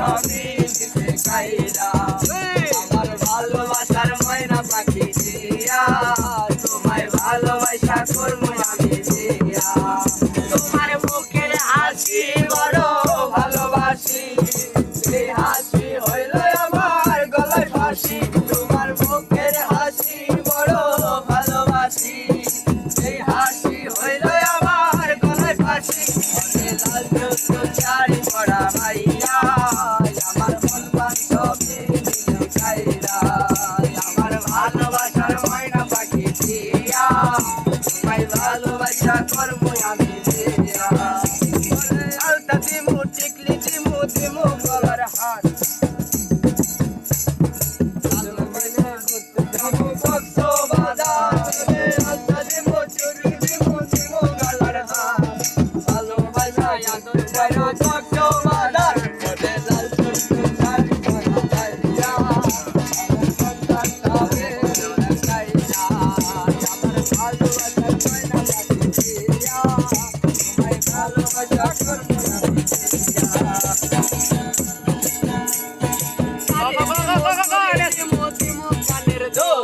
I'll be. যা কর্ম আমি আলতা দিমু টিকলি দিমু দিমু গলার হাট। Yeah.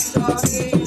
Sorry.